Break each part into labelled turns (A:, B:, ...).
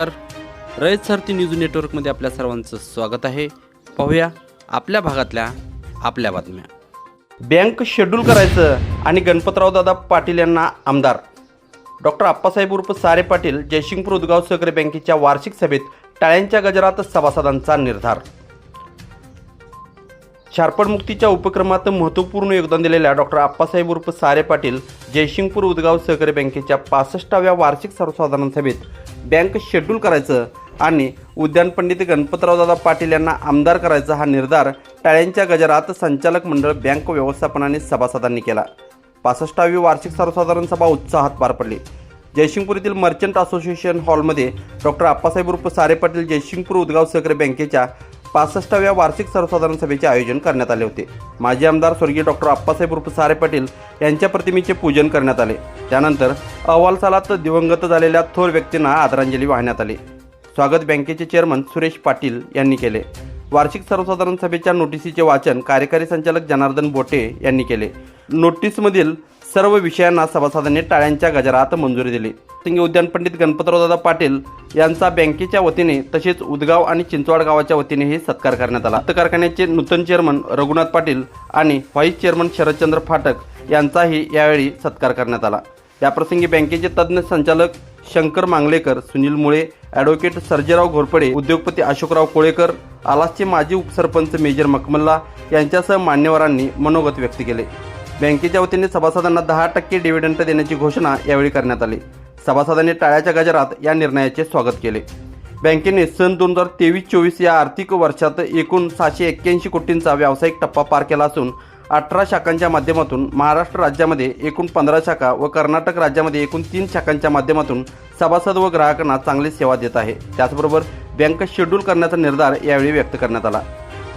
A: तर रयत सारथी न्यूज नेटवर्कमध्ये आपल्या सर्वांचं स्वागत आहे. पाहूया आपल्या भागातल्या आपल्या बातम्या. बँक शेड्यूल करायचं आणि गणपतराव दादा पाटील यांना आमदार. डॉक्टर आप्पासाहेब उर्फ सारे पाटील जयसिंगपूर उदगाव सहकारी बँकेच्या वार्षिक सभेत टाळ्यांच्या गजरात सभासदांचा निर्धार. शार्पणमुक्तीच्या उपक्रमात महत्त्वपूर्ण योगदान दिलेल्या डॉक्टर आप्पासाहेब उर्फ सारे पाटील जयसिंगपूर उदगाव सहकारी बँकेच्या पासष्टाव्या वार्षिक सर्वसाधारण सभेत बँक शेड्यूल करायचं आणि उद्यान पंडित गणपतरावदादा पाटील यांना आमदार करायचा हा निर्धार टाळ्यांच्या गजरात संचालक मंडळ बँक व्यवस्थापनाने सभासदांनी केला. पासष्टावी वार्षिक सर्वसाधारण सभा उत्साहात पार पडली. जयसिंगपूर येथील मर्चंट असोसिएशन हॉलमध्ये डॉक्टर आप्पासाहेब उर्फ सारे पाटील जयसिंगपूर उदगाव सहकारी बँकेच्या पासष्टाव्या वार्षिक सर्वसाधारण सभेचे आयोजन करण्यात आले होते. माजी आमदार स्वर्गीय डॉक्टर अप्पासाहेब उर्फ सारे पाटील यांच्या प्रतिमेचे पूजन करण्यात आले. त्यानंतर अहवालसालात दिवंगत झालेल्या थोर व्यक्तींना आदरांजली वाहण्यात आली. स्वागत बँकेचे चेअरमन सुरेश पाटील यांनी केले. वार्षिक सर्वसाधारण सभेच्या नोटिसीचे वाचन कार्यकारी संचालक जनार्दन बोटे यांनी केले. नोटीसमधील सर्व विषयांना सभासदांनी टाळ्यांच्या गजरात मंजुरी दिली. सिंगी उद्यान पंडित गणपतरावदादा पाटील यांचा बँकेच्या वतीने तसेच उदगाव आणि चिंचवाड गावाच्या वतीनेही सत्कार करण्यात आला. कारखान्याचे नूतन चेअरमन रघुनाथ पाटील आणि व्हाईस चेअरमन शरदचंद्र फाटक यांचाही यावेळी सत्कार करण्यात आला. याप्रसंगी बँकेचे तज्ज्ञ संचालक शंकर मांगलेकर सुनील मुळे ॲडव्होकेट सर्जेराव घोरपडे उद्योगपती अशोकराव कोळेकर आलासचे माजी उपसरपंच मेजर मकमल्ला यांच्यासह मान्यवरांनी मनोगत व्यक्त केले. बँकेच्या वतीने सभासदांना दहा टक्के डिव्हिडंड देण्याची घोषणा यावेळी करण्यात आली. सभासदांनी टाळ्याच्या गजरात या निर्णयाचे स्वागत केले. बँकेने सन दोन हजार तेवीस चोवीस या आर्थिक वर्षात एकूण सहाशे एक्क्याऐंशी कोटींचा व्यावसायिक टप्पा पार केला असून अठरा शाखांच्या माध्यमातून महाराष्ट्र राज्यामध्ये एकूण पंधरा शाखा व कर्नाटक राज्यामध्ये एकूण तीन शाखांच्या माध्यमातून सभासद व ग्राहकांना चांगली सेवा देत आहे. त्याचबरोबर बँक शेड्यूल करण्याचा निर्धार यावेळी व्यक्त करण्यात आला.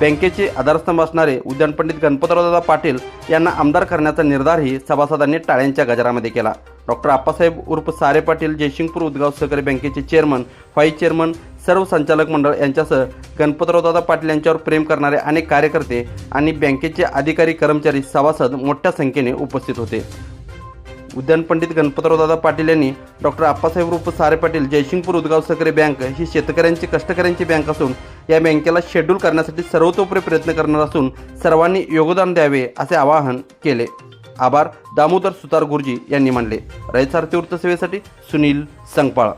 A: बँकेचे आधारस्तंभ असणारे उद्यानपंडित गणपतरावदादा पाटील यांना आमदार करण्याचा निर्धारही सभासदांनी टाळ्यांच्या गजरामध्ये केला. डॉक्टर आप्पासाहेब उर्फ सारे पाटील जयसिंगपूर उदगाव सहकारी बँकेचे चेअरमन व्हाईस चेअरमन सर्व संचालक मंडळ यांच्यासह गणपतरावदादा पाटील यांच्यावर प्रेम करणारे अनेक कार्यकर्ते आणि बँकेचे अधिकारी कर्मचारी सभासद मोठ्या संख्येने उपस्थित होते. उद्यान पंडित गणपतरावदादा पाटील यांनी डॉक्टर आप्पासाहेब उर्फ सारे पाटील जयसिंगपूर उदगाव सहकारी बँक ही शेतकऱ्यांची कष्टकऱ्यांची बँक असून या बँकेला शेड्यूल करण्यासाठी सर्वतोपरी प्रयत्न करणार असून सर्वांनी योगदान द्यावे असे आवाहन केले. आभार. दामोदर सुतार गुरुजी यांनी मानले रयत सारथी वृत्तसेवेसाठी सुनील संगपाळ.